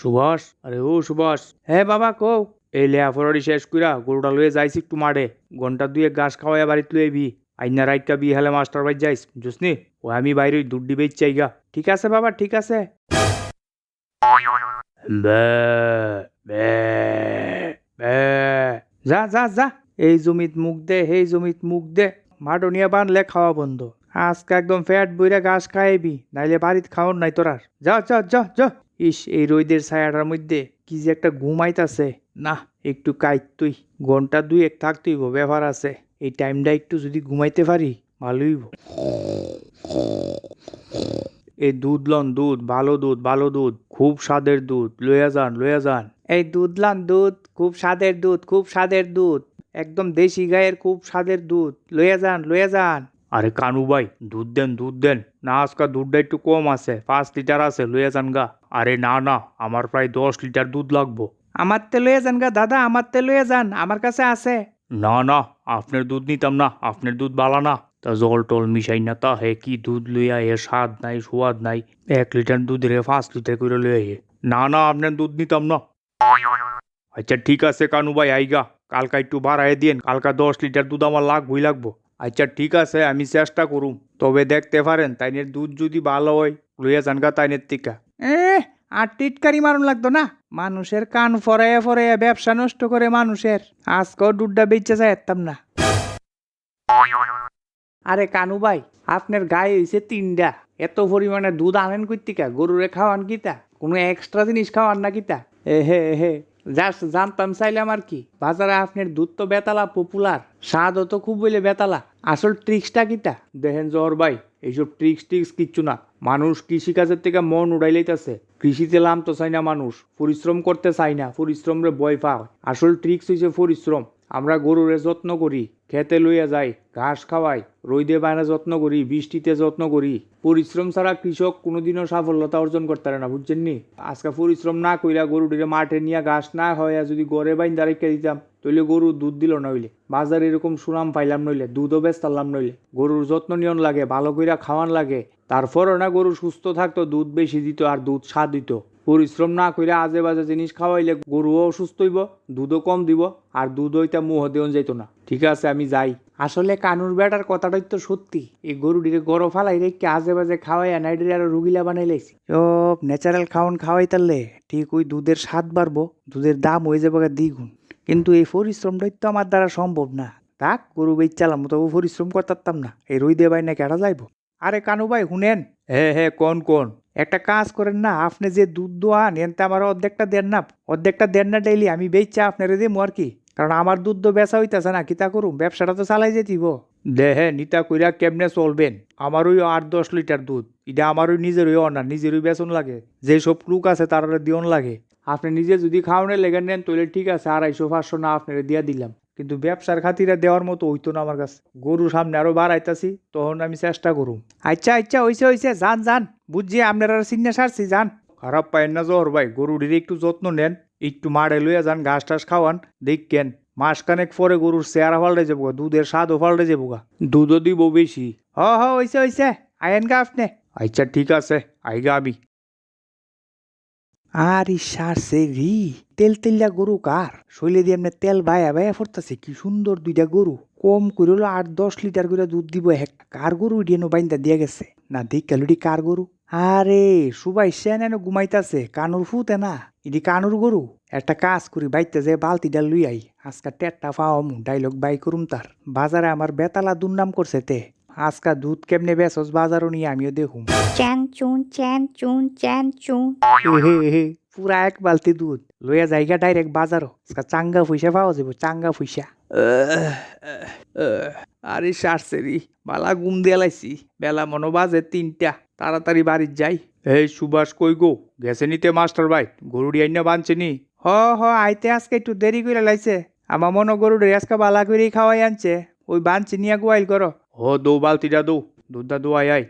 সুভাষ, আরে ও সুভাষ। হ্যাঁ বাবা কও। এই লেয়াফরারি শেষ কইরা গরুটা লয়ে যাইছি একটু মাঠে। ঘণ্টা দুয়ে ঘাস খাওয়াইয়া বাড়িতে লয়ে বি আইনা রাইটটা বি হেলে মাস্টার বাই যাইস বুঝনি ও আমি বাইরে দুধ দিবেই চাইগা ঠিক আছে বাবা, ঠিক আছে। যা যা যা। এই জমিত মুখ দে, এই জমিত মুখ দে। মাটো নিয়ে বানলে খাওয়া বন্ধ। আজকে একদম ফ্যাট বইরা ঘাস খাইবি, নাইলে বাড়িতে খাওয়ার নাই তোরার যা যা যা যা। ইস, এই রোদের ছায়াটার মধ্যে কি যে একটা ঘুমাইতাছে। না একটু কাইত তুই, ঘণ্টা দুই এক থাকতেই ব্যাপার আছে। এই টাইমটা একটু যদি ঘুমাইতে পারি, ভালোই। এই দুধ লন দুধ, ভালো দুধ ভালো দুধ, খুব স্বাদের দুধ, লইয়া যান লইয়া যান। এই দুধ লন দুধ, খুব স্বাদের দুধ, খুব স্বাদের দুধ। একদম দেশি গায়ের খুব স্বাদের দুধ, লইয়া যান লইয়া যান। আরে কানু ভাই দুধ দেন দুধ দেন। না আজকাল দুধটা একটু কম আছে পাঁচ লিটার আছে লইয়া যান গা। আরে না না আমার প্রায় দশ লিটার দুধ লাগবো। আমার তে লইয়া যান গা দাদা আমার তে লইয়া যান আমার কাছে আছে। না না আপনার দুধ নিতাম না আপনার দুধ বালা না। তা জল টল মিশাই না তা হে কি দুধ লইয়া এ স্বাদ নাই সোয়াদ নাই। এক লিটার দুধ রে পাঁচ লিটার করে লইয়া এ। না না আপনার দুধ নিতাম না। আচ্ছা ঠিক আছে কানু ভাই আইগা। কালকা একটু বাড়াই দিন কালকা দশ লিটার দুধ আমার লাগবই লাগবো। আচ্ছা ঠিক আছে আমি চেষ্টা করুম। তবে দেখতে পারেন তাইনের দুধ যদি ভালো হয় লইয়া যান গা তাইনের টিকা এ আর টিটকারি মারুন লাগতো না? মানুষের কান ফরাইয়া ফরাইয়া ব্যবসা নষ্ট করে মানুষের। আজকেও দুধটা বেচে যায় না। আরে কানু ভাই আপনার গায়ে হয়েছে তিনটা এত পরিমাণে দুধ আনেন কইতিকা গরুরে খাওয়ান কিতা? কোনো এক্সট্রা জিনিস খাওয়ান না কিতা? এ হে হে জাস্ট জানতাম চাইলাম আর কি? বাজারে আপনার দুধ তো বেতালা পপুলার স্বাদও তো খুব বলে বেতালা। আসল ট্রিক্সটা কিটা? দেখেন জহর ভাই, এইসব ট্রিক্স ট্রিক্স কিচ্ছু না। মানুষ কৃষিকাজের থেকে মন উড়াই উড়াইলাইতেছে কৃষিতে লাম তো চাই না মানুষ, পরিশ্রম করতে চাই না, পরিশ্রম রে বয় পায়। আসল ট্রিক্স হয়েছে পরিশ্রম। আমরা গরুরে যত্ন করি, খেতে লইয়া যাই, ঘাস খাওয়াই রইদে বাইরে যত্ন করি, বৃষ্টিতে যত্ন করি। পরিশ্রম ছাড়া কৃষক কোনোদিনও সাফল্যতা অর্জন করতে পারে না, বুঝছেন নি? আজকে পরিশ্রম না কইরা গরুটিরে মাঠে নিয়ে ঘাস না হইয়া যদি গড়ে বাইন রেখে দিতাম, তইলে গরু দুধ দিল নইলে বাজারে এরকম সুনাম পাইলাম নইলে, দুধও বেচতাম নইলে। গরুর যত্ন নিয়ন লাগে, ভালো কইরা খাওয়ান লাগে। তারপরও না গরু সুস্থ থাকতো, দুধ বেশি দিত আর দুধ স্বাদ দিত। পরিশ্রম না কইরা আজে বাজে জিনিস খাওয়াইলে গরুও অসুস্থ হইব, দুধও কম দিব, আর দুধ হইতা মুহ দেওয়া যাইতো না। ঠিক আছে, আমি যাই। আসলে কানুর বেটার কথাটাই তো সত্যি। এই গরুটিরে গরো ফালাই রেখে আজে বাজে খাওয়াই নাইডের আরও রুগিলা বানাই লাইছি। সব ন্যাচারাল খাওয়ান খাওয়াই তারলে ঠিক ওই দুধের স্বাদ বাড়বো, দুধের দাম হয়ে যাবে দ্বিগুণ। কিন্তু এই পরিশ্রমটাই তো আমার দ্বারা সম্ভব না। তাক গরু বেচালাম তো পরিশ্রম করতাম না। এই রই দেবাই না কেটা যাইবো? আরে কানু ভাই, শুনেন। হ্যাঁ হ্যাঁ কোন কোন? একটা কাজ করেন না, আপনি যে দুধ দোয়ান এনতে আমার অর্ধেকটা দেন না, অর্ধেকটা দেন না ডেইলি আমি বেচা আপনার দিমু আর কি। কারণ আমার দুধ তো বেচা হইতেছে না কিতা করুম? ব্যবসাটা তো চালাই যেতিব দেহে নিতা কইরা কেমনে চলবেন? আমার ওই আট দশ লিটার দুধ, এটা আমার ওই নিজেরই অনার, নিজেরই বেচন লাগে। যে সব লোক আছে তার দিয়ন লাগে। আপনি নিজে যদি খাওয়ানোর লেগে নেন তাহলে ঠিক আছে, আড়াইশো, পাঁচশো না আপনার দিয়া দিলাম। কিন্তু ব্যবসার খাতিরে দেওয়ার মতো হইতো না আমার কাছে। গরু সামনে আরও বাড়াইতাছি তখন আমি চেষ্টা করুম। আচ্ছা আচ্ছা হইছে হইছে যান যান বুঝছি আপনার আর চিন্না সারছি যান। খারাপ পাইন না জহর ভাই গরুটির একটু যত্ন নেন একটু মাড়ে লইয়া যান ঘাস টাস খাওয়ান দেখকেন মাসখানেক পরে গরুর চেহারা পাল্টে যাব গা, দুধের স্বাদও পাল্টে যাব গা দুধও দিব বেশি। হ হ হইছে হইছে আয়েন গা আপনি। আচ্ছা ঠিক আছে আইগা আমি। আর সারছে রি তেল তেলিয়া গরু কার? শৈলে দিয়ে এমনি তেল বায়া বায়া ফুরতাছে, কি সুন্দর দুইটা গরু। কম করে হলো আট দশ লিটার করে দুধ দিব এক। কার গরু নো বাইন্দা দিয়া গেছে? না, দেখ কালুডি কার গরু? আরে, সুবাই সেন এনে ঘুমাইতাছে, কানুর ফুতে না। ইডি কানুর গরু? একটা কাজ করি বাইতে যে বালতিটা লুই আই। আজকা টেটটা পাওয়ামু ডাইলগ বাই করুম তার। বাজারে আমার বেতালা দুর্নাম করছে তে। আজকা দুধ কেমনে বেসস বাজারও নিয়ে আমিও দেখুম। চ্যান চুন চ্যান চুন চ্যান চুন। এহে এহে পুরা এক বালতি দুধ। লইয়া জায়গা ডাইরেক্ট বাজারও। আজকা চাঙ্গা পয়সা পাওয়া যাব চাঙ্গা পয়সা। আরে সারছে রি বালা ঘুম দিয়ে লাইছি। বেলা মনো বাজে তিনটা তাড়াতাড়ি বাড়ির যাই। এই সুভাষ কই গো? গেছে নিতে মাস্টার ভাই গরুড়ি আইনা বানছে নি। হ হ আইতে আজকে একটু দেরি করে লাইছে। আমার মনে গরুড়ি আজকে বালা করেই খাওয়াই আনছে। ওই বানছে নিয়ে গোয়াইল করো। ও, দৌ বালতিটা দৌ। দুধটা আয় আয়।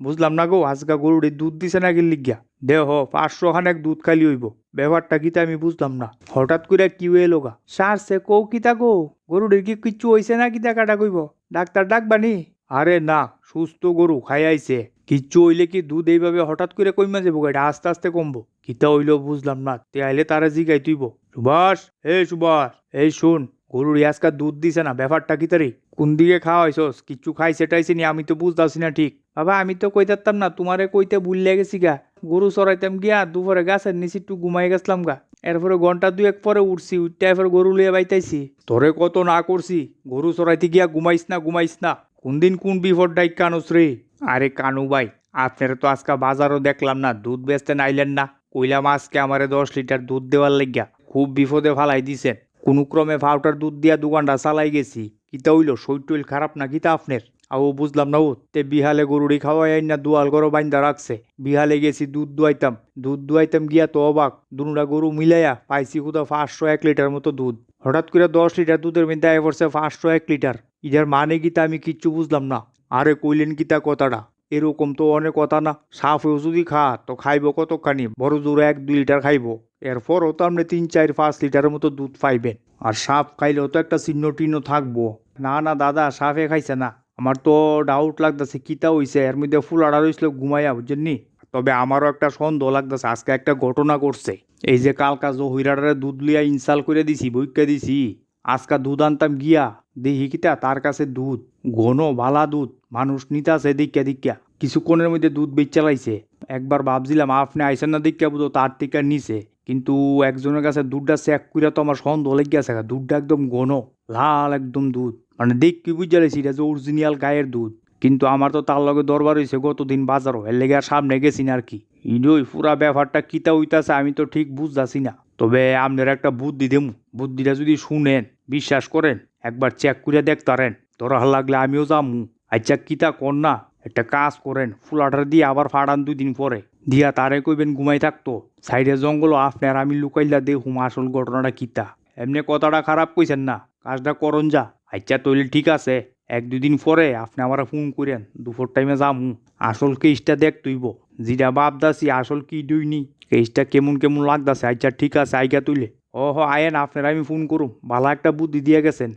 বুঝলাম না গো, আজকা গরুড়ি দুধ দিছে না কি লিগিয়া দেহ পাঁচশো খানেক দুধ খালি হইব। ব্যাপারটা কিতা আমি বুঝলাম না। হঠাৎ করে কি হইল গা? সারছে কৌ কিতা গো? গরুটির কি কিচ্ছু হইছে না কিতা কাটা কইব? ডাক্তার ডাকবানি? আরে না, সুস্থ গরু, খাই আইছে। কিচ্ছু হইলে কি দুধ এইভাবে হঠাৎ করে কইমা যাব এটা আস্তে আস্তে কমবো। কিতা হইল বুঝলাম না। তে আইলে তারা জিগাই তুইব সুভাষ, এই সুভাষ, এই শুন। গরুর আজকা দুধ দিছে না, ব্যাপারটা কি তারি? কোন দিকে খাওয়াইছস? কিচ্ছু খাই সেটাইছি নি আমি তো বুঝতাছি না ঠিক। বাবা, আমি তো কইতাম না, তোমারে কইতে ভুললে গেছি গা। গরু চড়াইতাম গিয়া, দুপুরে গাছের নিচে একটু ঘুমাই গেছিলাম গা। এরপরে ঘণ্টা দুই এক পরে উঠছি, উঠতে এরপরে গরু লিয়ে বাইতাইছি। তোরে কত না করছি, গরু চড়াইতে গিয়া ঘুমাইস না ঘুমাইস না। কোন দিন কোন বিপদ ডাইক কানুস রে? আরে কানু ভাই, আপনারা তো আজকে বাজারও দেখলাম না, দুধ বেচতে নাইলেন না। কইলাম আজকে আমারে দশ লিটার দুধ দেওয়ার লাগিয়া, খুব বিপদে ফালাই দিছেন। কোনো ক্রমে ফাউটার দুধ দিয়া দোকানটা চালাই গেছি। কিতা হইল শরীর টইল খারাপ না কিতা আপনার? আও বুঝলাম না ও, তে বিহালে গরুড়ি খাওয়াই আইন না দুয়াল গরো বাইন্দা রাখছে। বিহালে গেছি দুধ দুয়াইতাম। দুধ দুয়াইতাম গিয়া তো অবাক দুটা গরু মিলাইয়া পাইছি কোথাও পাঁচশো এক লিটার মতো দুধ। হঠাৎ করে দশ লিটার দুধের মধ্যে আয় পড়ছে পাঁচশো এক লিটার। ইটার মানে গীতা আমি কিচ্ছু বুঝলাম না। আরে কইলেন গীতা কথাটা? এরকম তো অনেক কথা না। সাফেও যদি খা, তো খাইব কতখানি? বড় জোর এক দুই লিটার খাইব। এরপরও তো আপনি তিন, চার, পাঁচ লিটারের মতো দুধ পাইবেন। আর সাপ খাইলেও তো একটা চিহ্ন টিহ্ন থাকব। না না, দাদা সাপে খাইছে না। আমার তো ডাউট লাগতেছে, কিতা হইছে? এর মধ্যে ফুল আড়া রইছিল ঘুমাইয়া বুঝছেননি তবে আমারও একটা সন্দেহ লাগতেছে, আজকে একটা ঘটনা করছে এই যে কালকা জহিরাডারে দুধ লিয়া ইনসাল করে দিছি বইকা দিছি। আজকা দুধ আনতাম গিয়া, দেখি কিতা, তার কাছে দুধ, ঘন ভালা দুধ, মানুষ নিতাছে দিক্কা দিক্কা কিছুক্ষণের মধ্যে দুধ বেচ চালাইছে একবার ভাবছিলাম, আপনি আইসেন না দিক্কা বুঝো তার টিকা নিছে। কিন্তু একজনের কাছে দুধটা চেক কইরা তো আমার সন্দেহ লেগে গেছে দুধটা একদম ঘন, লাল একদম দুধ। মানে দেখ কি বুঝা লাইছি, এটা যে অরিজিনাল গায়ের দুধ। কিন্তু আমার তো তার লগে দরবার হয়েছে গতদিন বাজারও, এর লেগে আর সামনে গেছি না আর কি। ইডই, পুরা ব্যাপারটা কিতা হইতাছে আমি তো ঠিক বুঝতাছি না। তবে আপনার একটা বুদ্ধি দেমু। বুদ্ধিটা যদি শুনেন, বিশ্বাস করেন, একবার চেক করে দেখতারেন ধরা লাগলে আমিও যামু। আচ্ছা কিতা কর না? একটা কাজ করেন ফুলাটার দিয়ে আবার ফাড়ান দুই দিন পরে। দিয়া তারে কইবেন ঘুমাই থাকতো। সাইডে জঙ্গল আপনার, আমি লুকাইলা দে হুম আসল ঘটনাটা কিতা এমনি কথাটা খারাপ কইছেন না, কাজটা করন যা। আচ্ছা তৈলি ঠিক আছে। এক দুদিন পরে আপনি আমার ফোন করেন দুপুর টাইমে যামু। আসল কেসটা দেখ তুইব। যেটা ভাবদাসি আসল কি দুইনি? কেসটা কেমন কেমন লাগতাছে? আচ্ছা ঠিক আছে আইকা তুইলে। ও হ আয়েন, আপনার আমি ফোন করুম। ভালো একটা বুদ্ধি দিয়ে গেছেন।